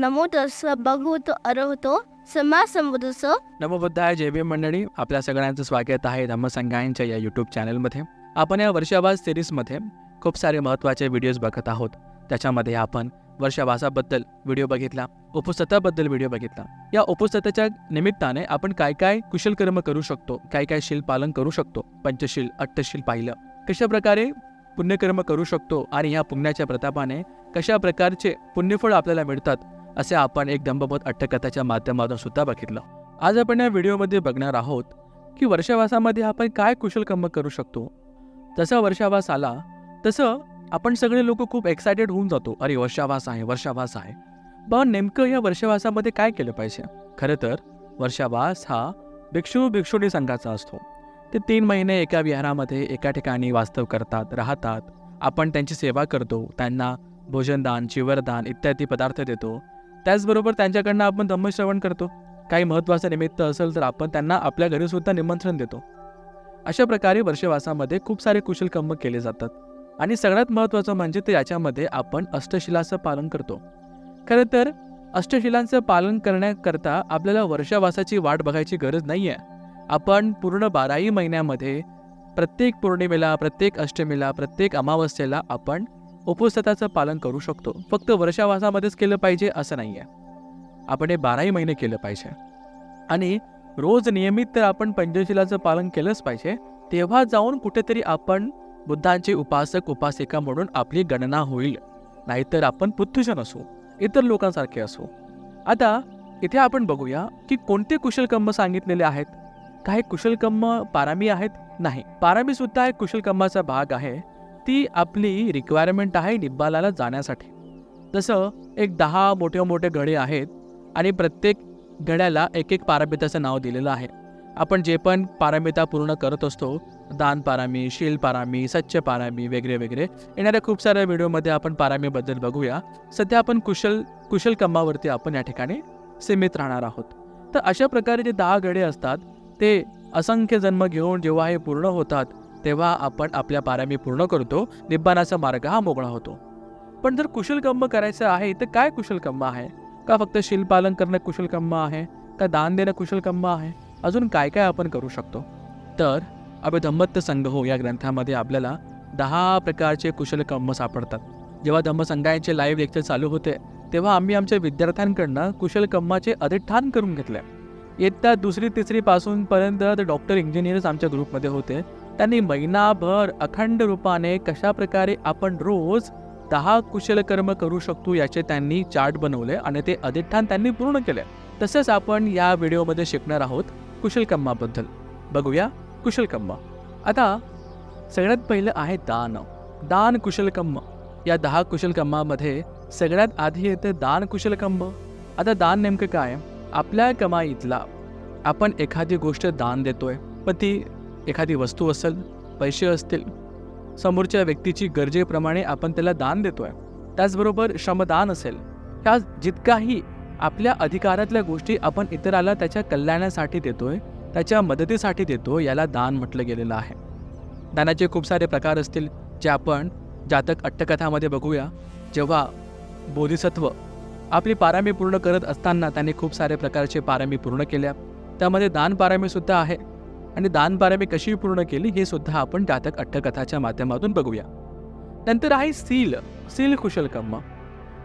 नमो तस्स भगवतो अरहतो सम्मा संबुद्धस्स नमोबुद्धाय जय भीम मंडळी. आपल्या सगळ्यांचं स्वागत आहे धम्मसंघांच्या या यूट्यूब चॅनलमध्ये आपण या वर्षावास सिरीजमध्ये खूप सारे महत्त्वाचे व्हिडिओज बघत आहोत. त्याच्यामध्ये आपण वर्षावासाबद्दल व्हिडिओ बघितला उपसताबद्दल व्हिडिओ बघितला. या उपसताच्या निमित्ताने आपण काय काय कुशल कर्म करू शकतो काय काय शील पालन करू शकतो पंचशील अट्टशील पाहिलं. कशा प्रकारे पुण्यकर्म करू शकतो आणि ह्या पुण्याच्या प्रतापाने कशा प्रकारचे पुण्यफळ आपल्याला मिळतात असे आपण एक दंबबोध अट्टकथाच्या माध्यमातून सुद्धा बघितलं. आज आपण या व्हिडिओमध्ये बघणार आहोत की वर्षावासामध्ये आपण काय कुशल कर्म करू शकतो. जसा वर्षावास आला तसं आपण सगळे लोक खूप एक्सायटेड होऊन जातो. अरे वर्षावास आहे वर्षावास आहे. पण नेमकं या वर्षावासामध्ये काय केलं पाहिजे? खरं तर वर्षावास हा भिक्षू भिक्षुणी संघाचा असतो. ते तीन महिने एका विहारामध्ये एका ठिकाणी वास्तव करतात राहतात. आपण त्यांची सेवा करतो त्यांना भोजनदान चिवरदान इत्यादी पदार्थ देतो. त्याचबरोबर त्यांच्याकडनं आपण धम्मश्रवण करतो. काही महत्त्वाचं निमित्त असेल तर आपण त्यांना आपल्या घरीसुद्धा निमंत्रण देतो. अशा प्रकारे वर्षवासामध्ये खूप सारे कुशल कर्म केले जातात. आणि सगळ्यात महत्त्वाचं म्हणजे ते याच्यामध्ये आपण अष्टशिलाचं पालन करतो. खरं तर अष्टशिलांचं पालन करण्याकरता आपल्याला वर्षावासाची वाट बघायची गरज नाही आहे आपण पूर्ण बाराही महिन्यामध्ये प्रत्येक पौर्णिमेला प्रत्येक अष्टमीला प्रत्येक अमावस्येला आपण उपस्थताचं पालन करू शकतो. फक्त वर्षावासामध्येच केलं पाहिजे असं नाही आहे आपण हे बाराही महिने केलं पाहिजे. आणि रोज नियमित तर आपण पंचशिलाचं पालन केलंच पाहिजे. तेव्हा जाऊन कुठेतरी आपण बुद्धांचे उपासक उपासिका म्हणून आपली गणना होईल. नाहीतर आपण बुद्धजन असू इतर लोकांसारखे असू. आता इथे आपण बघूया की कोणते कुशलकर्म सांगितलेले आहेत? काही कुशलकर्म पारामी आहेत? नाही. पारामी सुद्धा एक कुशलकर्माचा भाग आहे. ती आपली रिक्वायरमेंट आहे निब्बालाला जाण्यासाठी. तसं एक दहा मोठे मोठे गडे आहेत आणि प्रत्येक गड्याला एक एक पारामिताचं नाव दिलेलं आहे. आपण जे पण पारामिता पूर्ण करत असतो दान पारामी शील पारामी सच्च पारामी वगैरे वगैरे येणाऱ्या खूप साऱ्या व्हिडिओमध्ये आपण पारामीबद्दल बघूया. सध्या आपण कुशल कुशल कमावरती आपण या ठिकाणी सीमित राहणार आहोत. तर अशा प्रकारे जे दहा गडे असतात ते असंख्य जन्म घेऊन जेव्हा हे पूर्ण होतात तेव्हा आपण आपल्या पारामी पूर्ण करतो. निब्बानाचा मार्ग हा मोकळा होतो. पण जर कुशलकम्म करायचं आहे तर काय कुशलकर्म आहे? का फक्त शिलपालन करणं कुशलकम्म आहे? का दान देणं कुशलकम्म आहे? अजून काय काय आपण करू शकतो? तर अभिधम्मत्त संघ हो, या ग्रंथामध्ये आपल्याला दहा प्रकारचे कुशलकम्म सापडतात. जेव्हा धम्मसंघांचे लाईव्ह लेक्चर चालू होते तेव्हा आम्ही आमच्या विद्यार्थ्यांकडनं कुशलकम्माचे अधिष्ठान करून घेतले. इयत्ता दुसरी तिसरीपासूनपर्यंत पर्यंत डॉक्टर इंजिनियर्स आमच्या ग्रुपमध्ये होते. त्यांनी महिनाभर अखंड रूपाने कशा प्रकारे आपण रोज दहा कुशल कर्म करू शकतो याचे त्यांनी चार्ट बनवले आणि ते अधिष्ठान त्यांनी पूर्ण केले. तसंच आपण या व्हिडिओमध्ये शिकणार आहोत कुशलकम्माबद्दल बघूया कुशलकर्म. आता सगळ्यात पहिलं आहे दान. दान कुशलकम्म या दहा कुशलकम्मामध्ये सगळ्यात आधी येतं दान कुशलकर्म. आता दान नेमकं काय? आपल्या कमाईतला आपण एखादी गोष्ट दान देतोय पण ती एखादी वस्तू असेल पैसे असतील समोरच्या व्यक्तीची गरजेप्रमाणे आपण त्याला दान देतोय. त्याचबरोबर श्रमदान असेल. ह्या जितकाही आपल्या अधिकारातल्या गोष्टी आपण इतराला त्याच्या कल्याणासाठी देतोय त्याच्या मदतीसाठी देतो याला दान म्हटलं गेलेलं आहे. दानाचे खूप सारे प्रकार असतील जे आपण जातक अट्टकथामध्ये बघूया. जेव्हा बोधिसत्व आपली पारामी पूर्ण करत असताना त्यांनी खूप सारे प्रकारचे पारामी पूर्ण केल्या. त्यामध्ये दान पारामीसुद्धा आहे. आणि दान पारामी कशी पूर्ण केली हे सुद्धा आपण जातक अट्टकथाच्या माध्यमातून बघूया. नंतर आहे सील सील कुशल कर्म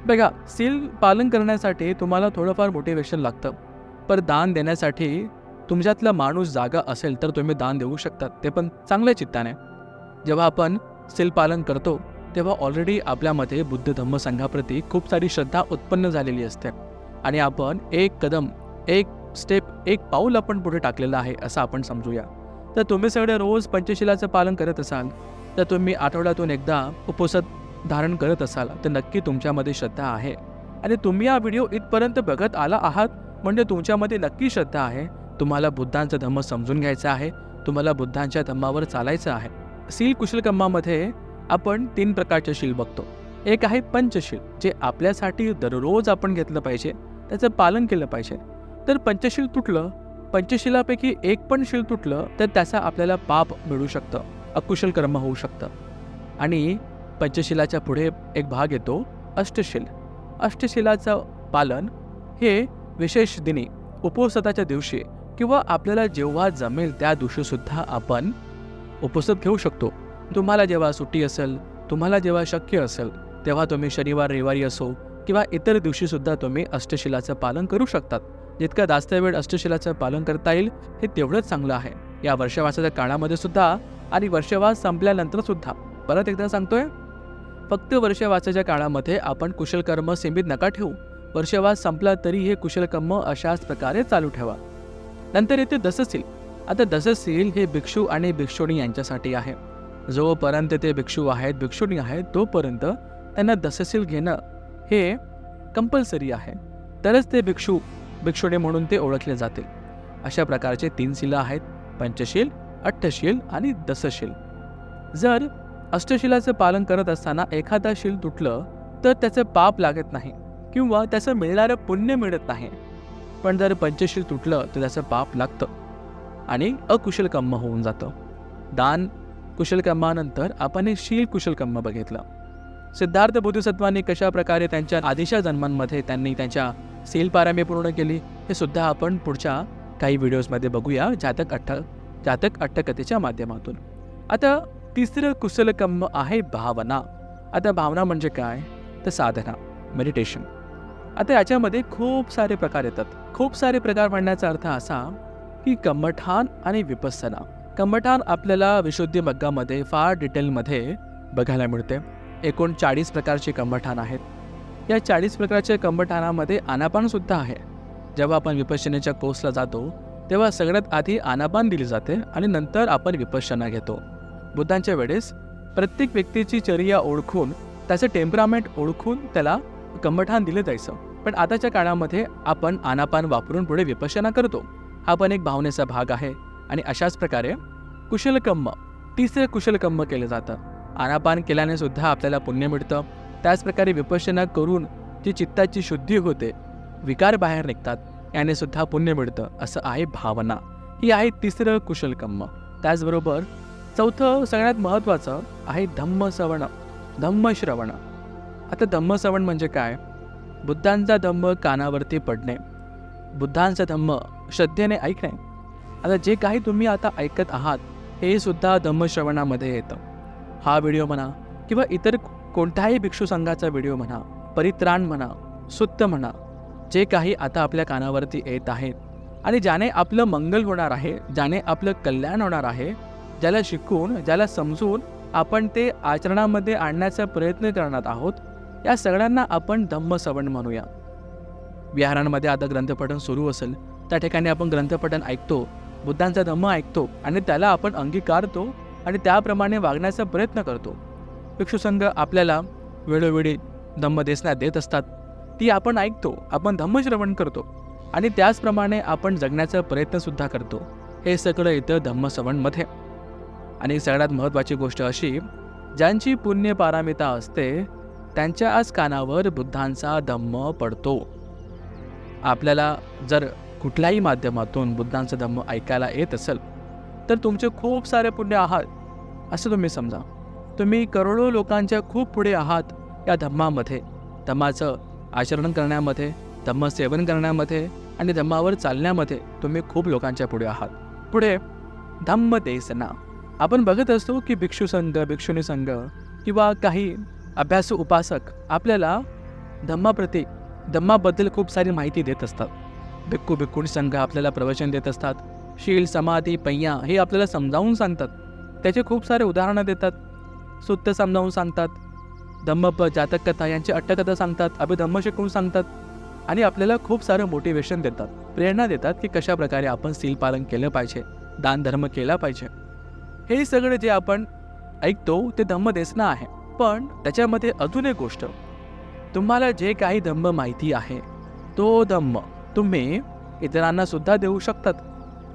बघा सील पालन करण्यासाठी तुम्हाला थोडंफार मोटिवेशन लागतं. पर दान देण्यासाठी तुमच्यातला माणूस जागा असेल तर तुम्ही दान देऊ शकतात ते पण चांगल्या चित्ताने. जेव्हा आपण सील पालन करतो तेव्हा ऑलरेडी आपल्यामध्ये बुद्ध धम्म संघाप्रती खूप सारी श्रद्धा उत्पन्न झालेली असते. आणि आपण एक कदम एक स्टेप एक पाऊल आपण पुढे टाकलेलं आहे असं आपण समजूया. तर तुम्ही सगळे रोज पंचशिलाचं पालन करत असाल तर तुम्ही आठवड्यातून एकदा उपसत धारण करत असाल तर नक्की तुमच्यामध्ये श्रद्धा आहे. आणि तुम्ही हा व्हिडिओ इथपर्यंत बघत आला आहात म्हणजे तुमच्यामध्ये नक्की श्रद्धा आहे. तुम्हाला बुद्धांचा धम्म समजून घ्यायचा आहे तुम्हाला बुद्धांच्या धम्मावर चालायचं आहे. सील कुशलकम्मामध्ये आपण तीन प्रकारचे शील बघतो. एक आहे पंचशील जे आपल्यासाठी दररोज आपण घेतलं पाहिजे त्याचं पालन केलं पाहिजे. तर पंचशील तुटलं पंचशिलापैकी एक पण शील तुटलं तर त्याचा आपल्याला पाप मिळू शकतं अकुशल कर्म होऊ शकतं. आणि पंचशिलाच्या पुढे एक भाग येतो अष्टशील. अष्टशिलाचं पालन हे विशेष दिनी उपवासाच्या दिवशी किंवा आपल्याला जेव्हा जमेल त्या दिवशीसुद्धा आपण उपवास घेऊ शकतो. तुम्हाला जेव्हा सुट्टी असेल तुम्हाला जेव्हा शक्य असेल तेव्हा तुम्ही शनिवार रविवारी असो किंवा इतर दिवशीसुद्धा तुम्ही अष्टशिलाचं पालन करू शकतात. जितका जास्त वेळ अष्टशिलाचं पालन करता येईल हे तेवढंच चांगलं आहे. या वर्षवासाच्या काळामध्ये सुद्धा आणि वर्षवास संपल्यानंतर सुद्धा. परत एकदा सांगतोय? फक्त वर्षवासाच्या काळामध्ये आपण कुशलकर्म सीमित नका ठेवू. वर्षवास संपला तरी हे कुशलकर्म अशाच प्रकारे चालू ठेवा. नंतर येते दससील. आता दससील हे भिक्षू आणि भिक्षुणी यांच्यासाठी आहे. जोपर्यंत ते भिक्षू आहेत भिक्षुणी आहेत तोपर्यंत त्यांना दससील घेणं हे कंपल्सरी आहे. तरच ते भिक्षू भिक्षुणी म्हणून ते ओळखले जातील. अशा प्रकारचे तीन शिला आहेत. पंचशील अठ्ठशील आणि दसशील. जर अष्टशिलाचं पालन करत असताना एखादा शील तुटलं तर त्याचं पाप लागत नाही किंवा त्याचं मिळणारं पुण्य मिळत नाही. पण जर पंचशील तुटलं तर त्याचं पाप लागतं आणि अकुशल कम्म होऊन जातं. दान कुशल कर्मानंतर आपण एक शील कुशल कर्म बघितलं. सिद्धार्थ बोधिसत्वांनी कशा प्रकारे त्यांच्या आदिशा जन्मांमध्ये त्यांनी त्यांच्या सील पारामी पूर्ण केली. हे सुद्धा आपण पुढच्या काही व्हिडिओजमध्ये बघूया. जातक अट्ट जातक अट्टकथेच्या माध्यमातून. आता तिसरं कुशलकर्म आहे भावना. आता भावना म्हणजे काय? तर साधना मेडिटेशन आता याच्यामध्ये खूप सारे प्रकार येतात. खूप सारे प्रकार म्हणण्याचा अर्थ असा की कम्मठान आणि विपස්සना कम्मठान आपल्याला विशुद्धी मग्गामध्ये फार डिटेलमध्ये बघायला मिळते. एकूण चाळीस प्रकारचे कम्मठान आहेत. या चाळीस प्रकारच्या कंबठानामध्ये आनापानसुद्धा आहे. जेव्हा आपण विपश्यनेच्या कोर्सला जातो तेव्हा सगळ्यात आधी आनापान दिली जाते आणि नंतर आपण विपश्यना घेतो. बुद्धांच्या वेळेस प्रत्येक व्यक्तीची चर्या ओळखून त्याचं टेम्परामेंट ओळखून त्याला कंबठान दिलं जायचं. पण आताच्या काळामध्ये आपण आनापान वापरून पुढे विपश्यना करतो. हा पण एक भावनेचा भाग आहे आणि अशाच प्रकारे कुशलकम्म तिसरे कुशलकम्म केलं जातं. आनापान केल्याने सुद्धा आपल्याला पुण्य मिळतं. त्याचप्रकारे विपश्यना करून ती चित्ताची शुद्धी होते. विकार बाहेर निघतात. याने सुद्धा पुण्य मिळतं असं आहे भावना. ही आहे तिसरं कुशलकर्म. त्याचबरोबर चौथं सगळ्यात महत्त्वाचं आहे धम्मसवण धम्मश्रवण. आता धम्मसवण म्हणजे काय? बुद्धांचा धम्म कानावरती पडणे. बुद्धांचा धम्म श्रद्धेने ऐकणे. आता जे काही तुम्ही आता ऐकत आहात हे सुद्धा धम्मश्रवणामध्ये येतं. हा व्हिडिओ म्हणा किंवा इतर कोणत्याही भिक्षू संघाचा व्हिडिओ म्हणा परित्राण म्हणा सुत्त म्हणा जे काही आता आपल्या कानावरती येत आहेत आणि ज्याने आपलं मंगल होणार आहे ज्याने आपलं कल्याण होणार आहे ज्याला शिकून ज्याला समजून आपण ते आचरणामध्ये आणण्याचा प्रयत्न करणार आहोत या सगळ्यांना आपण धम्मसवण म्हणूया. विहारांमध्ये आता ग्रंथपठण सुरू असेल त्या ठिकाणी आपण ग्रंथपठण ऐकतो बुद्धांचा धम्म ऐकतो आणि त्याला आपण अंगीकारतो आणि त्याप्रमाणे वागण्याचा प्रयत्न करतो. भिक्षुसंघ आपल्याला वेळोवेळी धम्मदेशना देत असतात. ती आपण ऐकतो आपण धम्मश्रवण करतो आणि त्याचप्रमाणे आपण जगण्याचा प्रयत्नसुद्धा करतो. हे सगळं येतं धम्मश्रवणमध्ये. आणि सगळ्यात महत्त्वाची गोष्ट अशी ज्यांची पुण्य पारामिता असते त्यांच्या आज कानावर बुद्धांचा धम्म पडतो. आपल्याला जर कुठल्याही माध्यमातून बुद्धांचं धम्म ऐकायला येत असेल तर तुमचे खूप सारे पुण्य आहात असं तुम्ही समजा. तुम्ही करोडो लोकांच्या खूप पुढे आहात या धम्मामध्ये. धम्माचं आचरण करण्यामध्ये धम्म सेवन करण्यामध्ये आणि धम्मावर चालण्यामध्ये तुम्ही खूप लोकांच्या पुढे आहात. पुढे धम्म देसना. आपण बघत असतो की भिक्षू संघ भिक्षुनी संघ किंवा काही अभ्यास उपासक आपल्याला धम्माप्रती धम्माबद्दल खूप सारी माहिती देत असतात. भिक्खू भिक्खुणी संघ आपल्याला प्रवचन देत असतात. शील समाधी पय्या हे आपल्याला समजावून सांगतात. त्याचे खूप सारे उदाहरणं देतात. सुत्त समजावून सांगतात. धम्मप प जातक कथा यांची अट्टकथा सांगतात अभिधम्म शिकवून सांगतात आणि आपल्याला खूप सारं मोटिवेशन देतात. प्रेरणा देतात की कशा प्रकारे आपण सील पालन केलं पाहिजे दान धर्म केला पाहिजे. हे सगळं जे आपण ऐकतो ते धम्मदेसना आहे. पण त्याच्यामध्ये अजून एक गोष्ट. तुम्हाला जे काही धम्म माहिती आहे तो धम्म तुम्ही इतरांना सुद्धा देऊ शकतात.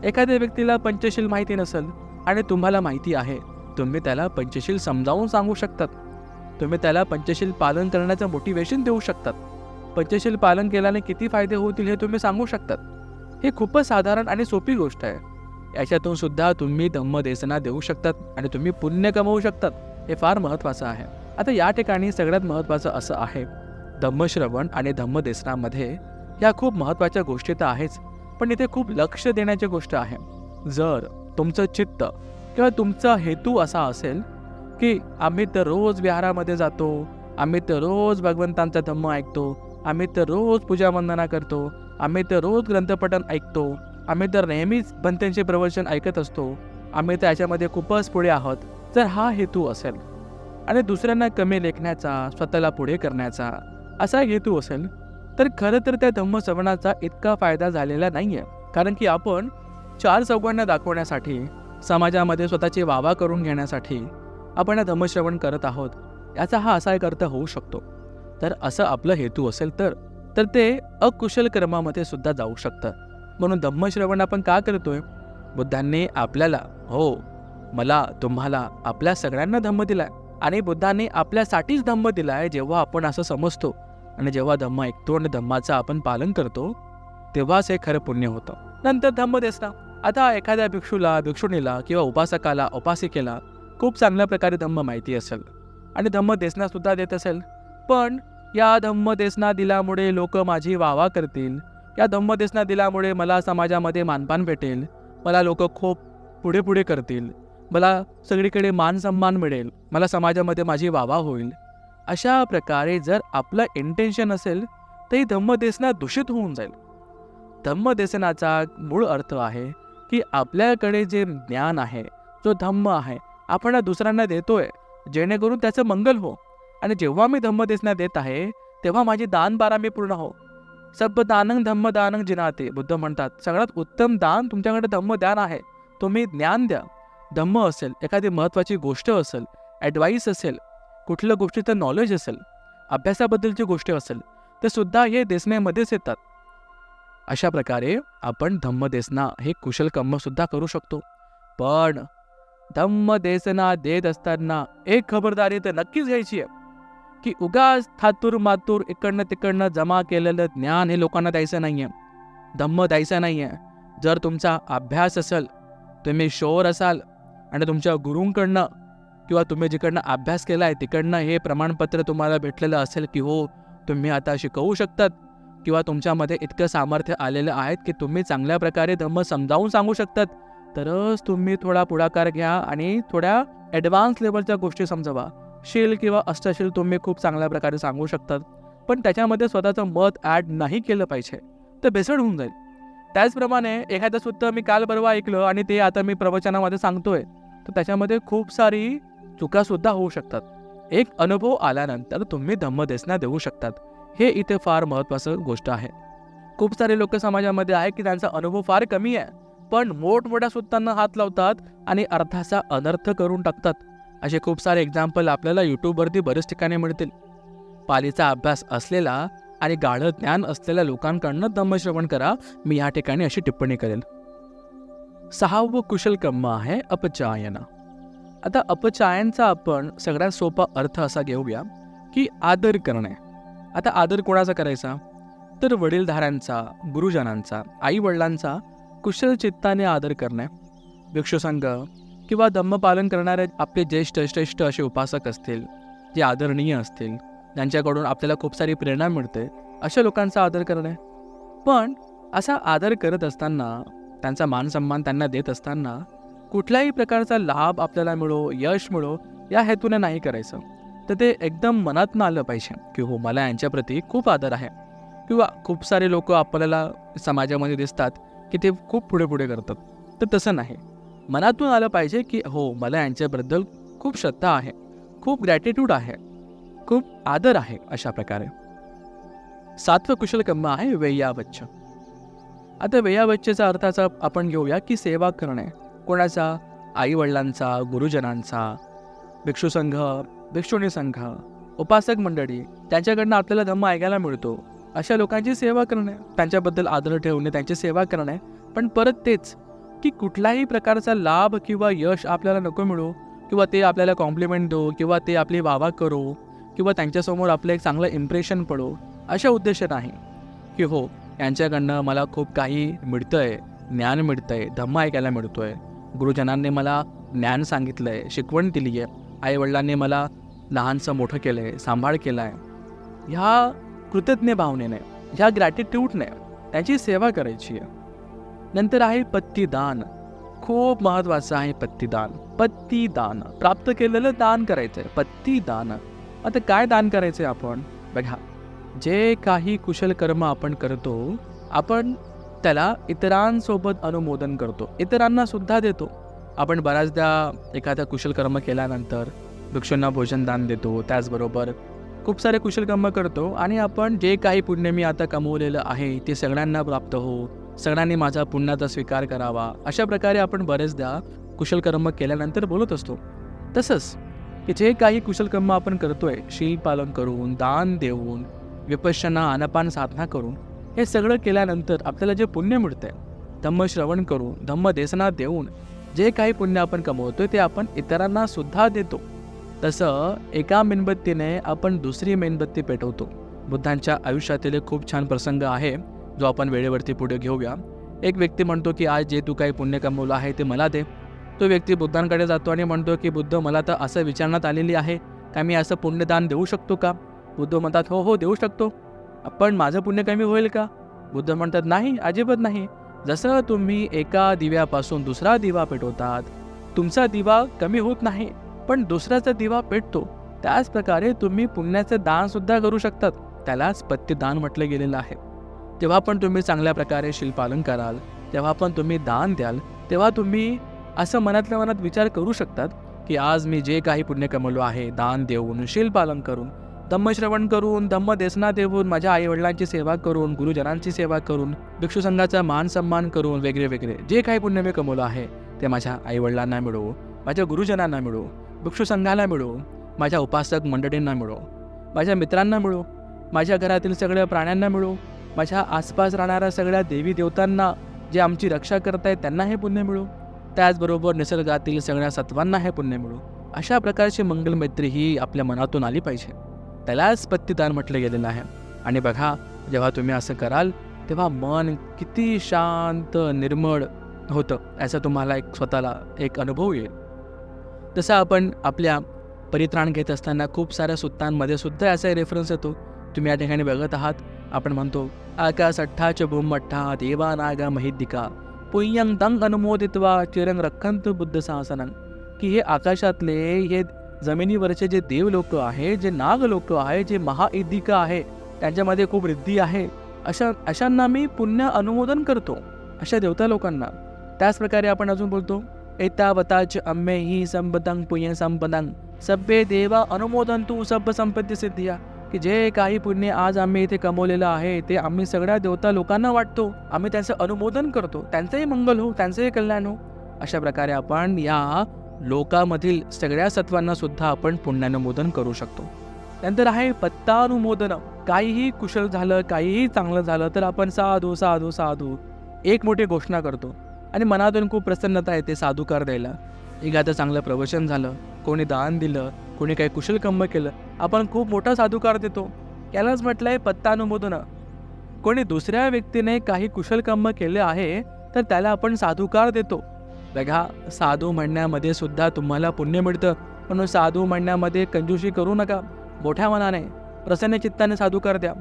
एखाद्या व्यक्तीला पंचशील माहिती नसेल आणि तुम्हाला माहिती आहे तुम्ही त्याला पंचशील समजावून सांगू शकतात. तुम्ही त्याला पंचशील पालन करण्याचं मोटिवेशन देऊ शकतात. पंचशील पालन केल्याने किती फायदे होतील हे तुम्ही सांगू शकतात. हे खूपच साधारण आणि सोपी गोष्ट आहे. याच्यातून सुद्धा तुम्ही धम्मदेसना देऊ शकतात आणि तुम्ही पुण्य कमवू शकतात. हे फार महत्त्वाचं आहे. आता या ठिकाणी सगळ्यात महत्त्वाचं असं आहे. धम्मश्रवण आणि धम्मदेसनामध्ये ह्या खूप महत्त्वाच्या गोष्टी तर आहेच पण इथे खूप लक्ष देण्याची गोष्ट आहे. जर तुमचं चित्त किंवा तुमचा हेतू असा असेल की आम्ही तर रोज विहारामध्ये जातो आम्ही तर रोज भगवंतांचा धम्म ऐकतो आम्ही तर रोज पूजावंदना करतो आम्ही तर रोज ग्रंथपठण ऐकतो आम्ही तर नेहमीच भंतेंचे प्रवचन ऐकत असतो आम्ही तर याच्यामध्ये खूपच पुढे आहोत. जर हा हेतू असेल आणि दुसऱ्यांना कमी लेखण्याचा स्वतःला पुढे करण्याचा असा हेतू असेल तर खरं तर त्या धम्मश्रवणाचा इतका फायदा झालेला नाही आहे कारण की आपण चार चौघांना दाखवण्यासाठी समाजामध्ये स्वतःची वावा करून घेण्यासाठी आपण धम्मश्रवण करत आहोत याचा हा असा एक अर्थ होऊ शकतो. तर असं आपलं हेतू असेल तर तर ते अकुशल कर्मामध्ये सुद्धा जाऊ शकतं. म्हणून धम्मश्रवण आपण का करतोय? बुद्धांनी आपल्याला हो मला तुम्हाला आपल्या सगळ्यांना धम्म दिलाय आणि बुद्धांनी आपल्यासाठीच धम्म दिलाय जेव्हा आपण असं समजतो आणि जेव्हा धम्म ऐकतो आणि धम्माचं आपण पालन करतो तेव्हाच हे खरं पुण्य होतं. नंतर धम्म देसना आता एखाद्या भिक्षूला भिक्षुणीला किंवा उपासकाला उपासिकेला खूप चांगल्या प्रकारे धम्म माहिती असेल. आणि धम्म देसनासुद्धा देत असेल. पण या धम्म देसना दिल्यामुळे लोक माझी वावा करतील. या धम्म देसना दिल्यामुळे मला समाजामध्ये मानपान भेटेल. मला लोक खूप पुढे पुढे करतील. मला सगळीकडे मान सन्मान मिळेल. मला समाजामध्ये माझी वावा होईल. अशा प्रकारे जर आपलं इंटेन्शन असेल तर ही धम्मदेसना दूषित होऊन जाईल. धम्मदेसनाचा मूळ अर्थ आहे की आपल्याकडे जे ज्ञान आहे जो धम्म आहे आपण दुसऱ्यांना देतोय जेणेकरून त्याचं मंगल हो. आणि जेव्हा मी धम्म धम्मदेसना देत आहे तेव्हा माझी दान बारा मी पूर्ण हो. सब दानंग धम्म दानंग जिनाते बुद्ध म्हणतात. सगळ्यात उत्तम दान तुमच्याकडे धम्म दान आहे. तुम्ही ज्ञान द्या. धम्म असेल एखादी महत्त्वाची गोष्ट असेल ॲडवाईस असेल कुठल्या गोष्टीचं नॉलेज असेल अभ्यासाबद्दलची गोष्ट असेल ते सुद्धा हे देसनेमध्येच येतात. अशा प्रकारे आपण धम्मदेसना हे कुशल कर्म सुद्धा करू शकतो. पण धम्म देसना देत असताना एक खबरदारी तर नक्कीच घ्यायची आहे. की उगाच थातूर मातूर इकडनं तिकडनं जमा केलेलं ज्ञान हे लोकांना द्यायचं नाहीये. धम्म द्यायचं नाहीये. जर तुमचा अभ्यास असेल तुम्ही शोर असाल आणि तुमच्या गुरूंकडनं किंवा तुम्ही जिकडनं अभ्यास केला आहे तिकडनं हे प्रमाणपत्र तुम्हाला भेटलेलं असेल की हो तुम्ही आता शिकवू शकतात. किंवा तुमच्यामध्ये इतकं सामर्थ्य आलेलं आहेत की तुम्ही चांगल्या प्रकारे धम्म समजावून सांगू शकतात. तरच तुम्ही थोडा पुढाकार घ्या आणि थोड्या ॲडव्हान्स लेवलच्या गोष्टी समजावा. शील किंवा अष्टशील तुम्ही खूप चांगल्या प्रकारे सांगू शकतात. पण त्याच्यामध्ये स्वतःचं मत ॲड नाही केलं पाहिजे. तर बेसड होऊन जाईल. त्याचप्रमाणे एखादं सुद्धा मी काल परवा ऐकलं आणि ते आता मी प्रवचनामध्ये सांगतोय. तर त्याच्यामध्ये खूप सारी चुकासुद्धा होऊ शकतात. एक अनुभव आल्यानंतर तुम्ही धम्मदेसना देऊ शकतात. हे इथे फार महत्त्वाचं गोष्ट आहे. खूप सारे लोक समाजामध्ये आहे की त्यांचा अनुभव फार कमी आहे. पण मोठमोठ्या सुत्तांना हात लावतात आणि अर्थाचा अनर्थ करून टाकतात. असे खूप सारे एक्झाम्पल आपल्याला यूट्यूबवरती बरेच ठिकाणी मिळतील. पालीचा अभ्यास असलेला आणि गाढ ज्ञान असलेल्या लोकांकडनं दमश्रवण करा. मी या ठिकाणी अशी टिप्पणी करेल. सहावं कुशल कर्म आहे अपचायन. आता अपचायनचा आपण सगळ्यात सोपा अर्थ असा घेऊया की आदर करणे. आता आदर कोणाचा करायचा? तर वडीलधाऱ्यांचा गुरुजनांचा आई वडिलांचा कुशल चित्ताने आदर करणे. भिक्षुसंघ किंवा धम्मपालन करणारे आपले ज्येष्ठ श्रेष्ठ असे उपासक असतील जे आदरणीय असतील ज्यांच्याकडून आपल्याला खूप सारी प्रेरणा मिळते अशा लोकांचा आदर करणे. पण असा आदर करत असताना त्यांचा मान सन्मान त्यांना देत असताना कुठल्याही प्रकारचा लाभ आपल्याला मिळो यश मिळो या हेतूने नाही करायचं. तर ते एकदम मनातनं आलं पाहिजे की हो मला यांच्याप्रती खूप आदर आहे. किंवा खूप सारे लोक आपल्याला समाजामध्ये दिसतात की ते खूप पुढे पुढे करतात. तर तसं नाही. मनातून आलं पाहिजे की हो मला यांच्याबद्दल खूप श्रद्धा आहे खूप ग्रॅटिट्यूड आहे खूप आदर आहे अशा प्रकारे. सातवं कुशल कर्म आहे वेयावच्च आता वेयावच्चेचा अर्थाचा आपण घेऊया की सेवा करणे. कोणाचा? आईवडिलांचा गुरुजनांचा भिक्षुसंघ भिक्षुणी संघ उपासक मंडळी त्यांच्याकडनं आपल्याला धम्म ऐकायला मिळतो. अशा लोकांची सेवा करणे त्यांच्याबद्दल आदर ठेवणे त्यांची सेवा करणे पण परत तेच की कुठलाही प्रकारचा लाभ किंवा यश आपल्याला नको मिळो किंवा ते आपल्याला कॉम्प्लिमेंट देऊ किंवा ते आपली वावा करो किंवा त्यांच्यासमोर आपलं एक चांगलं इम्प्रेशन पडो अशा उद्देश नाही. की हो यांच्याकडनं मला खूप काही मिळतं आहे ज्ञान मिळतं आहे धम्म ऐकायला मिळतो आहे गुरुजनांनी मला ज्ञान सांगितलं आहे शिकवण दिली आहे आईवडिलांनी मला लहानसं मोठं केलं आहे सांभाळ केला आहे ह्या कृतज्ञ भावनेने ह्या ग्रॅटिट्यूडने त्याची सेवा करायची आहे. नंतर आहे पत्तीदान. खूप महत्त्वाचं आहे पत्तीदान. पत्तीदान. प्राप्त केलेलं दान करायचं आहे पत्तीदान. आता काय दान करायचं आहे आपण? बघा जे काही कुशल कर्म आपण करतो आपण त्याला इतरांसोबत अनुमोदन करतो. इतरांना सुद्धा देतो. आपण बऱ्याचदा एखादा कुशल कर्म केल्यानंतर भिक्षूंना भोजन दान देतो त्याचबरोबर खूप सारे कुशल कर्म करतो आणि आपण जे काही पुण्य मी आता कमवलेलं आहे ते सगळ्यांना प्राप्त हो. सगळ्यांनी माझा पुण्याचा स्वीकार करावा. अशा प्रकारे आपण बरेचदा कुशल कर्म केल्यानंतर बोलत असतो. तसंच की जे काही कुशल कर्म आपण करतोय शील पालन करून दान देऊन विपश्यना अनपान साधना करून हे सगळं केल्यानंतर आपल्याला जे पुण्य मिळतंय धम्म श्रवण करून धम्म देसना देऊन जे काही पुण्य आपण कमवतोय ते आपण इतरांना सुद्धा देतो. तसं एका मेणबत्तीने आपण दुसरी मेणबत्ती पेटवतो. बुद्धांच्या आयुष्यातील एक खूप छान प्रसंग आहे जो आपण वेळेवरती पुढे घेऊया. एक व्यक्ती म्हणतो की आज जे तू काही पुण्य कमवलं आहे ते मला दे. तो व्यक्ती बुद्धांकडे जातो आणि म्हणतो की बुद्ध मला तर असं विचारण्यात आलेली आहे का मी असं पुण्यदान देऊ शकतो का? बुद्ध म्हणतात हो हो देऊ शकतो. पण माझं पुण्य कमी होईल का? बुद्ध म्हणतात नाही अजिबात नाही. जसं तुम्ही एका दिव्यापासून दुसरा दिवा पेटवतात तुमचा दिवा कमी होत नाही. पण दुसऱ्याचा दिवा पेटतो. त्याच प्रकारे तुम्ही पुण्याचं दान सुद्धा करू शकतात. त्यालाच पत्यदान म्हटलं गेलेलं आहे. तेव्हा पण तुम्ही चांगल्या प्रकारे शिल्पालन कराल तेव्हा पण तुम्ही दान द्याल तेव्हा तुम्ही असं मनातल्या मनात विचार करू शकतात की आज मी जे काही पुण्य कमवलो आहे दान देऊन शिलपालन करून धम्मश्रवण करून धम्मदेसना देऊन माझ्या आईवडिलांची सेवा करून गुरुजनांची सेवा करून भिक्षू संघाचा मान सन्मान करून वेगळे वेगळे जे काही पुण्य मी कमवलं आहे ते माझ्या आईवडिलांना मिळो माझ्या गुरुजनांना मिळो. भिक्षू संघाला मिळो माझ्या उपासक मंडळींना मिळो माझ्या मित्रांना मिळो माझ्या घरातील सगळ्या प्राण्यांना मिळो माझ्या आसपास राहणाऱ्या सगळ्या देवी देवतांना जे आमची रक्षा करतायत त्यांना हे पुण्य मिळो. त्याचबरोबर निसर्गातील सगळ्या सत्वांना हे पुण्य मिळो. अशा प्रकारची मंगलमैत्री ही आपल्या मनातून आली पाहिजे. त्यालाच पत्तीदान म्हटलं गेलेलं आहे. आणि बघा जेव्हा तुम्ही असं कराल तेव्हा मन किती शांत निर्मळ होतं याचा तुम्हाला एक स्वतःला एक अनुभव येईल. तसं आपण आपल्या परित्राण घेत असताना खूप साऱ्या सुत्तांमध्ये सुद्धा याचा रेफरन्स येतो. तुम्ही या ठिकाणी बघत आहात. आपण म्हणतो आकाश अठ्ठाच भूमठ्ठा देवा नागा महिदिका पुय्यं तंग अनुमोदित्वा चिरंग रखंत बुद्ध शासनं की हे आकाशातले हे जमिनीवरचे जे देव लोक आहे जे नाग लोक आहे जे महाइदिका आहे त्यांच्यामध्ये खूप रिद्धी आहे. अशा अशांना मी पुण्य अनुमोदन करतो अशा देवता लोकांना त्याचप्रकारे आपण अजून बोलतो एतावताच अम्मे हि संपदंग पुण्य संपदंग सभ्य देवा अनुमोदन तू सब संपत्ती सिद्धिया. की जे काही पुण्य आज आम्ही इथे कमवलेलं आहे ते आम्ही सगळ्या देवता लोकांना वाटतो. आम्ही त्यांचं अनुमोदन करतो. त्यांचंही मंगल हो त्यांचंही कल्याण हो. अशा प्रकारे आपण या लोकामधील सगळ्या सत्वांना सुद्धा आपण पुण्यानुमोदन करू शकतो. नंतर आहे पत्तानुमोदन. काहीही कुशल झालं काहीही चांगलं झालं तर आपण साधू साधू साधू एक मोठी घोषणा करतो. आणि मनातून खूप प्रसन्नता येते साधूकार द्यायला एखादं चांगलं प्रवचन झालं. कोणी दान दिलं कोणी काही कुशल कर्म केलं. आपण खूप मोठा साधूकार देतो. यालाच म्हटलंय पत्तानुमोदन. कोणी दुसऱ्या व्यक्तीने काही कुशल कर्म केले आहे तर त्याला आपण साधूकार देतो. बघा साधू म्हणण्यामध्ये सुद्धा तुम्हाला पुण्य मिळतं. म्हणून साधू म्हणण्यामध्ये कंजूशी करू नका. मोठ्या मनाने प्रसन्न चित्ताने साधूकार द्या.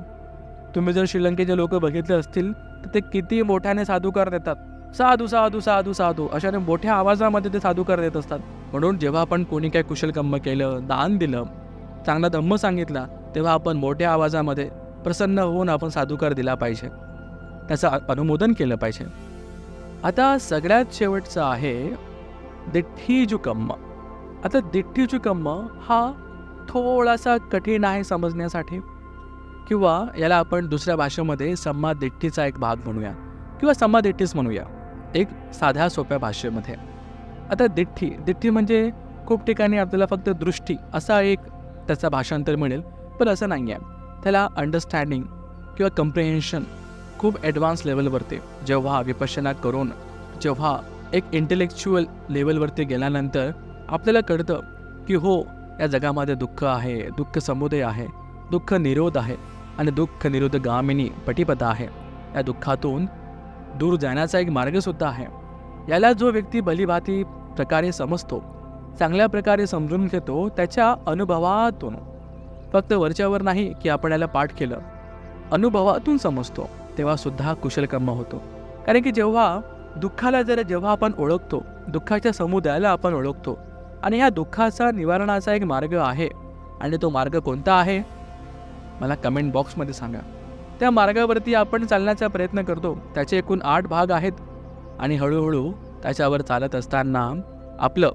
तुम्ही जर श्रीलंकेचे लोक बघितले असतील तर ते किती मोठ्याने साधूकार देतात. साधू साधू साधू साधू. अशाने मोठ्या आवाजामध्ये ते साधूकार देत असतात. म्हणून जेव्हा आपण कोणी काय कुशल कम्म केलं दान दिलं चांगला धम्म सांगितला तेव्हा आपण मोठ्या आवाजामध्ये प्रसन्न होऊन आपण साधूकार दिला पाहिजे. त्याचं अनुमोदन केलं पाहिजे. आता सगळ्यात शेवटचं आहे दिठ्ठीजुकम्म आता दिठ्ठीजुकम्म हा थोडासा कठीण आहे समजण्यासाठी. किंवा याला आपण दुसऱ्या भाषेमध्ये सम्मा दिठ्ठीचा एक भाग म्हणूया. किंवा सम्मा दिठ्ठीच म्हणूया. एक साध्या सोप्या भाषेमध्ये. आता दिठ्ठी दिठ्ठी म्हणजे खूप ठिकाणी आपल्याला फक्त दृष्टी असा एक त्याचा भाषांतर मिळेल पण असं नाही आहे त्याला अंडरस्टँडिंग किंवा कम्प्रिहेन्शन खूप ॲडव्हान्स लेवलवरती जेव्हा विपश्यना करून जेव्हा एक इंटेलेक्च्युअल लेवलवरती गेल्यानंतर आपल्याला कळतं की हो या जगामध्ये दुःख आहे दुःख समुदय आहे दुःख निरोध आहे आणि दुःख निरोध गामिनी पटिपथा आहे. या दुःखातून दूर जाण्याचा एक मार्गसुद्धा आहे. याला जो व्यक्ती भलीभाती प्रकारे समजतो चांगल्या प्रकारे समजून घेतो त्याच्या अनुभवातून. फक्त वरच्यावर नाही की आपण याला पाठ केलं अनुभवातून समजतो तेव्हासुद्धा कुशलकर्म होतो. कारण की जेव्हा दुःखाला जर जेव्हा आपण ओळखतो दुःखाच्या समुदायाला आपण ओळखतो आणि ह्या दुःखाचा निवारणाचा एक मार्ग आहे आणि तो मार्ग कोणता आहे? मला कमेंट बॉक्समध्ये सांगा. त्या मार्गावरती आपण चालण्याचा प्रयत्न करतो. त्याचे एकूण आठ भाग आहेत. आणि हळूहळू त्याच्यावर चालत असताना आपलं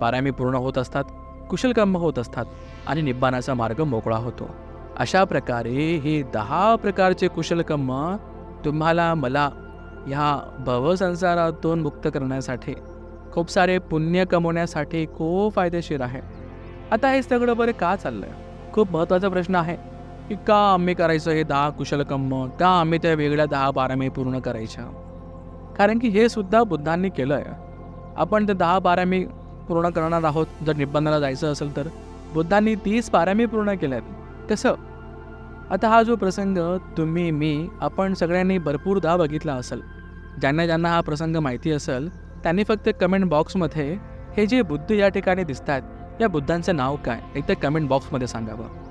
पारामी पूर्ण होत असतात कुशलकर्म होत असतात आणि निब्बाणाचा मार्ग मोकळा होतो. अशा प्रकारे हे दहा प्रकारचे कुशलकर्म तुम्हाला मला ह्या भवसंसारातून मुक्त करण्यासाठी खूप सारे पुण्य कमवण्यासाठी खूप फायदेशीर आहे. आता हे सगळं बरं का चाललं आहे खूप महत्त्वाचा प्रश्न आहे. की का आम्ही करायचं हे दहा कुशलकर्म का आम्ही त्या वेगळ्या दहा बारामी पूर्ण करायच्या? कारण की हे सुद्धा बुद्धांनी केलं आहे आपण ते दहा बारामी पूर्ण करणार आहोत जर निबंधाला जायचं असेल तर. बुद्धांनी तीस बारामी पूर्ण केल्यात. कसं आता हा जो प्रसंग तुम्ही मी आपण सगळ्यांनी भरपूरदा बघितला असेल. ज्यांना ज्यांना हा प्रसंग माहिती असेल त्यांनी फक्त कमेंट बॉक्समध्ये हे जे बुद्ध या ठिकाणी दिसत आहेत या बुद्धांचं नाव काय? एकतर कमेंट बॉक्समध्ये सांगावं.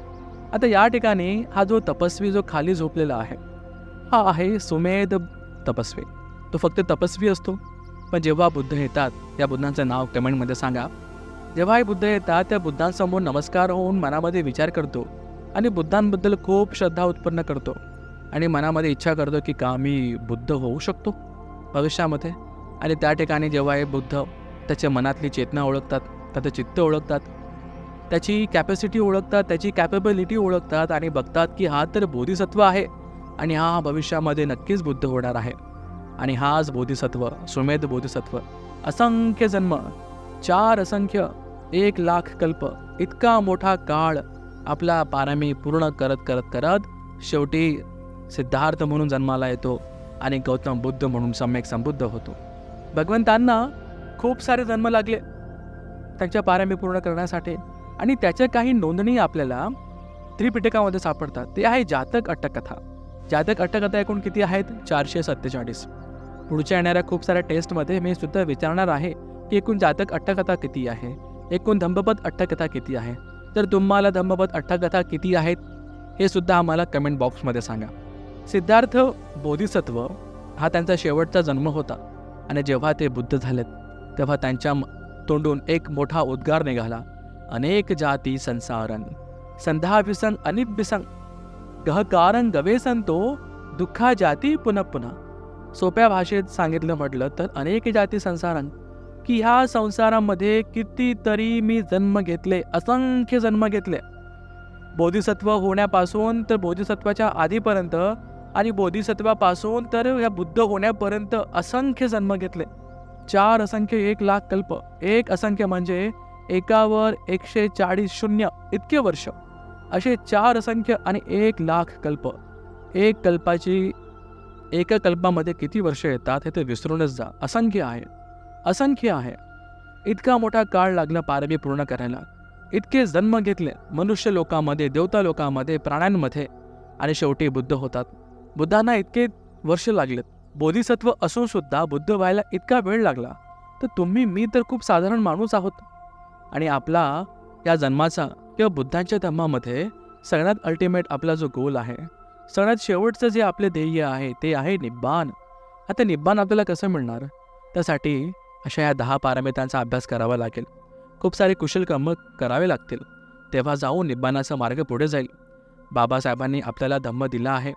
आता या ठिकाणी हा जो तपस्वी जो खाली झोपलेला आहे हा आहे सुमेध तपस्वी. तो फक्त तपस्वी असतो. पण जेव्हा बुद्ध येतात या बुद्धांचं नाव कमेंटमध्ये सांगा. जेव्हा हे बुद्ध येतात त्या बुद्धांसमोर नमस्कार होऊन मनामध्ये विचार करतो आणि बुद्धांबद्दल खूप श्रद्धा उत्पन्न करतो आणि मनामध्ये इच्छा करतो की का मी बुद्ध होऊ शकतो भविष्यामध्ये. आणि त्या ठिकाणी जेव्हा हे बुद्ध त्याच्या मनातली चेतना ओळखतात त्याचं चित्त ओळखतात त्याची कॅपॅसिटी ओळखतात त्याची कॅपेबिलिटी ओळखतात आणि बघतात की हा तर बोधिसत्व आहे आणि हा भविष्यामध्ये नक्कीच बुद्ध होणार आहे. आणि हाच बोधिसत्व सुमेध बोधिसत्व असंख्य जन्म चार असंख्य एक लाख कल्प इतका मोठा काळ आपला पारमी पूर्ण करत करत करत शेवटी सिद्धार्थ म्हणून जन्माला येतो आणि गौतम बुद्ध म्हणून सम्यक संबुद्ध होतो. भगवंतांना खूप सारे जन्म लागले त्यांच्या पारमी पूर्ण करण्यासाठी. आणि त्याच्या काही नोंदणी आपल्याला त्रिपिटकामध्ये सापडतात. ते आहे जातक अट्टकथा जातक अट्टकथा एकूण किती आहेत? चारशे सत्तेचाळीस. पुढच्या येणाऱ्या खूप साऱ्या टेस्टमध्ये मी सुद्धा विचारणार आहे की एकूण जातक अट्टकथा किती आहे? एकूण धम्मपद अट्टकथा किती आहे? तर तुम्हाला धम्मपद अट्टकथा किती आहेत? हे सुद्धा आम्हाला कमेंट बॉक्समध्ये सांगा. सिद्धार्थ बोधिसत्व हा त्यांचा शेवटचा जन्म होता. आणि जेव्हा ते बुद्ध झालेत तेव्हा त्यांच्या म- तोंडून एक मोठा उद्गार निघाला. अनेक जाती संसारन। संधा विसंग अनिप विसंग गहकारंग गवे संतो दुःखा जाती पुन्हा पुन्हा सोप्या भाषेत सांगितलं म्हटलं तर अनेक जाती संसारन। की ह्या संसारामध्ये कितीतरी मी जन्म घेतले असंख्य जन्म घेतले. बोधिसत्व होण्यापासून तर बोधिसत्वाच्या आधीपर्यंत आणि बोधिसत्वापासून तर या बुद्ध होण्यापर्यंत असंख्य जन्म घेतले. चार असंख्य एक लाख कल्प. एक असंख्य म्हणजे एकावर एकशे चाळीस शून्य इतके वर्ष. असे चार असंख्य आणि एक लाख कल्प. एक कल्पाची एका कल्पामध्ये किती वर्ष येतात हे ते विसरूनच जा. असंख्य आहे. असंख्य आहे. इतका मोठा काळ लागला पारवी पूर्ण करायला. इतके जन्म घेतले. मनुष्य लोकामध्ये देवता लोकामध्ये प्राण्यांमध्ये आणि शेवटी बुद्ध होतात. बुद्धांना इतके वर्ष लागलेत. बोधिसत्व असून सुद्धा बुद्ध व्हायला इतका वेळ लागला. तर तुम्ही मी तर खूप साधारण माणूस आहोत. आणि आपला या जन्माचा किंवा बुद्धांच्या धर्मामध्ये सगळ्यात अल्टिमेट आपला जो गोल आहे. सगळ्यात शेवटचं जे आपले ध्येय आहे ते आहे निब्बान आता निब्बान आपल्याला कसं मिळणार? त्यासाठी अशा या दहा पारमितांचा अभ्यास करावा लागेल. खूप सारे कुशल कर्म करावे लागतील. तेव्हा जाऊन निब्बानाचा मार्ग पुढे जाईल. बाबासाहेबांनी आपल्याला धम्म दिला आहे.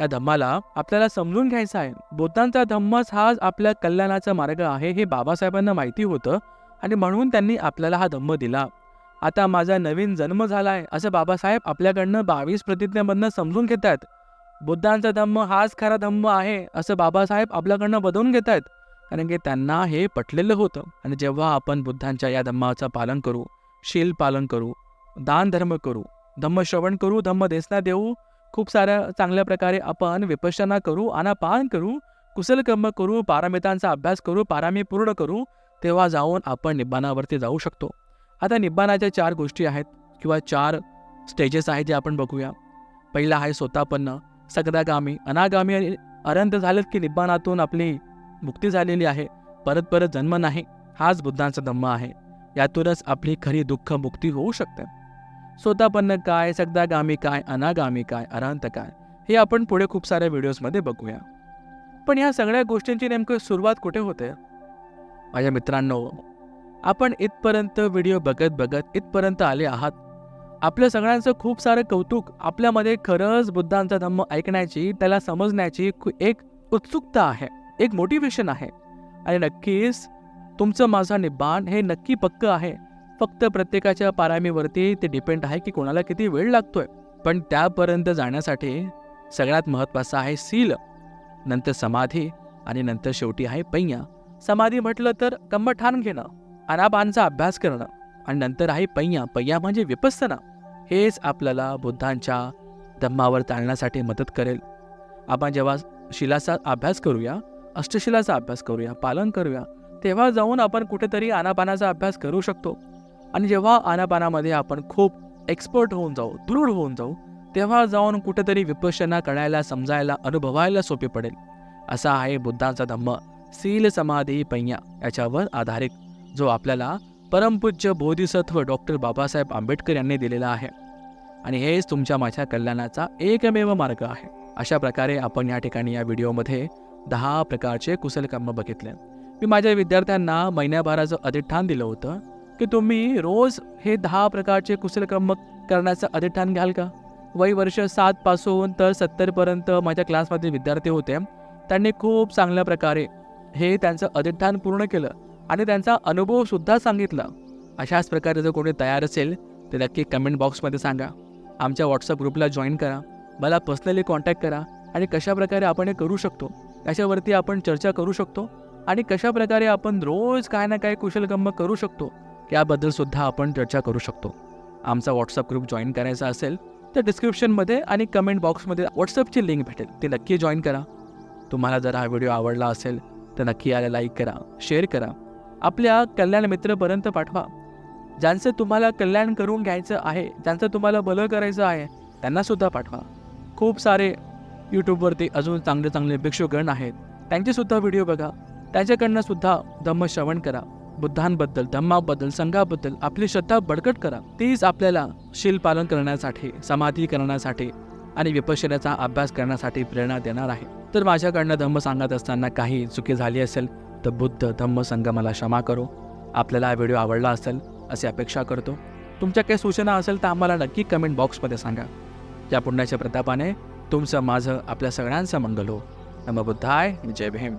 या धम्माला आपल्याला समजून घ्यायचा आहे. बुद्धांचा धम्मच हाच आपल्या कल्याणाचा मार्ग आहे हे बाबासाहेबांना माहिती होतं. आणि म्हणून त्यांनी आपल्याला हा धम्म दिला. आता माझा नवीन जन्म झाला आहे असं बाबासाहेब आपल्याकडनं बावीस प्रतिज्ञामधनं समजून घेत आहेत बुद्धांचा धम्म हाच खरा धम्म आहे असं बाबासाहेब आपल्याकडनं बदवून घेत आहेत कारण की त्यांना हे पटलेलं होतं. आणि जेव्हा आपण बुद्धांच्या या धम्माचं पालन करू शील पालन करू दान धर्म करू धम्म श्रवण करू धम्म देसना देऊ खूप साऱ्या चांगल्या प्रकारे आपण विपश्यना करू अनापान करू कुशल कर्म करू पारामितांचा अभ्यास करू पारामी पूर्ण करू तेव्हा जाऊन आपण निब्बाणावरती जाऊ शकतो. आता निब्बाणाच्या चार गोष्टी आहेत किंवा चार स्टेजेस आहेत जे आपण बघूया. पहिला आहे स्वतःपन्न सगदागामी अनागामी आणि अरंत झालेत की निब्बाणातून आपली मुक्ती झालेली आहे. परत परत जन्म नाही हाच बुद्धांचा धम्म आहे. यातूनच आपली खरी दुःख मुक्ती होऊ शकते. स्वतःपन्न काय सगदागामी काय अनागामी काय अरंत काय हे आपण पुढे खूप साऱ्या व्हिडिओजमध्ये बघूया. पण ह्या सगळ्या गोष्टींची नेमकं सुरुवात कुठे होते? माझ्या मित्रांनो आपण इथपर्यंत व्हिडिओ बघत बघत इथपर्यंत आले आहात. आपल्या सगळ्यांचं खूप सारं कौतुक आपल्यामध्ये खरंच बुद्धांचा धम्म ऐकण्याची त्याला समजण्याची एक उत्सुकता आहे एक मोटिवेशन आहे. आणि नक्कीच तुमचं माझा निबाण हे नक्की पक्क आहे. फक्त प्रत्येकाच्या पारामीवरती ते डिपेंड आहे की कोणाला किती वेळ लागतोय. पण त्यापर्यंत जाण्यासाठी सगळ्यात महत्त्वाचं आहे सील. नंतर समाधी आणि नंतर शेवटी आहे पैया समाधी म्हटलं तर कम्मठाण घेणं अनाबांचा अभ्यास करणं आणि नंतर आहे पैया पैया म्हणजे विपස්සना हेच आपल्याला बुद्धांच्या धम्मावर चालण्यासाठी मदत करेल. आपण जेव्हा शिलाचा अभ्यास करूया अष्टशिलाचा अभ्यास करूया पालन करूया तेव्हा जाऊन आपण कुठेतरी आनापानाचा अभ्यास करू शकतो. आणि जेव्हा आनापानामध्ये आपण खूप एक्सपर्ट होऊन जाऊ दृढ होऊन जाऊ तेव्हा जाऊन कुठेतरी विपश्यना कळायला समजायला अनुभवायला सोपे पडेल. असा आहे बुद्धांचा धम्म. सील समाधी पैया याच्यावर आधारित जो आपल्याला परमपूज्य बोधिसत्व डॉक्टर बाबासाहेब आंबेडकर यांनी दिलेला आहे. आणि हेच तुमच्या माझ्या कल्याणाचा एकमेव मार्ग आहे. अशा प्रकारे आपण या ठिकाणी या व्हिडिओमध्ये दहा प्रकारचे कुशलकर्म बघितले. मी माझ्या विद्यार्थ्यांना महिन्याभराचं अधिष्ठान दिलं होतं की तुम्ही रोज हे दहा प्रकारचे कुशलकर्म करण्याचं अधिष्ठान घ्याल का? वय वर्ष सातपासून तर सत्तरपर्यंत माझ्या क्लासमध्ये विद्यार्थी होते. त्यांनी खूप चांगल्या प्रकारे हे त्यांचं अधिष्ठान पूर्ण केलं आणि त्यांचा अनुभवसुद्धा सांगितला. अशाच प्रकारे जर कोणी तयार असेल तर नक्की कमेंट बॉक्समध्ये सांगा. आमच्या व्हॉट्सअप ग्रुपला जॉईन करा. मला पर्सनली कॉन्टॅक्ट करा आणि कशाप्रकारे आपण हे करू शकतो त्याच्यावरती आपण चर्चा करू शकतो आणि कशा प्रकारे आपण रोज काय ना काय कुशलकर्म करू शकतो याबद्दल सुद्धा आपण चर्चा करू शकतो. आमचा व्हॉट्सअप ग्रुप जॉईन करायचा असेल तर डिस्क्रिप्शनमध्ये आणि कमेंट बॉक्समध्ये व्हॉट्सअपची लिंक भेटेल. ती नक्की जॉईन करा. तुम्हाला जर हा व्हिडिओ आवडला असेल तर नक्की याला लाईक करा शेअर करा. आपल्या कल्याण मित्रपर्यंत पाठवा. ज्यांचं तुम्हाला कल्याण करून घ्यायचं आहे ज्यांचं तुम्हाला भलं करायचं आहे त्यांनासुद्धा पाठवा. खूप सारे यूट्यूबवरती अजून चांगले चांगले भिक्षुगण आहेत. त्यांचेसुद्धा व्हिडिओ बघा. त्यांच्याकडनंसुद्धा धम्मश्रवण धम्म श्रवण करा. बुद्धांबद्दल धम्माबद्दल संघाबद्दल आपली श्रद्धा बळकट करा. तीच आपल्याला शील पालन करण्यासाठी समाधी करण्यासाठी आणि विपश्यनाचा अभ्यास करण्यासाठी प्रेरणा देणार आहे. तर माझ्याकडनं धम्म सांगत असताना काही चुकी झाली असेल तर बुद्ध धम्म संघ मला क्षमा करो. आपल्याला हा व्हिडिओ आवडला असेल अशी अपेक्षा करतो. तुमच्या काही सूचना असेल तर आम्हाला नक्की कमेंट बॉक्समध्ये सांगा. या पुण्याच्या प्रतापाने तुमचं माझं आपल्या सगळ्यांचं मंगल हो. नम बुद्धाय जय भीम.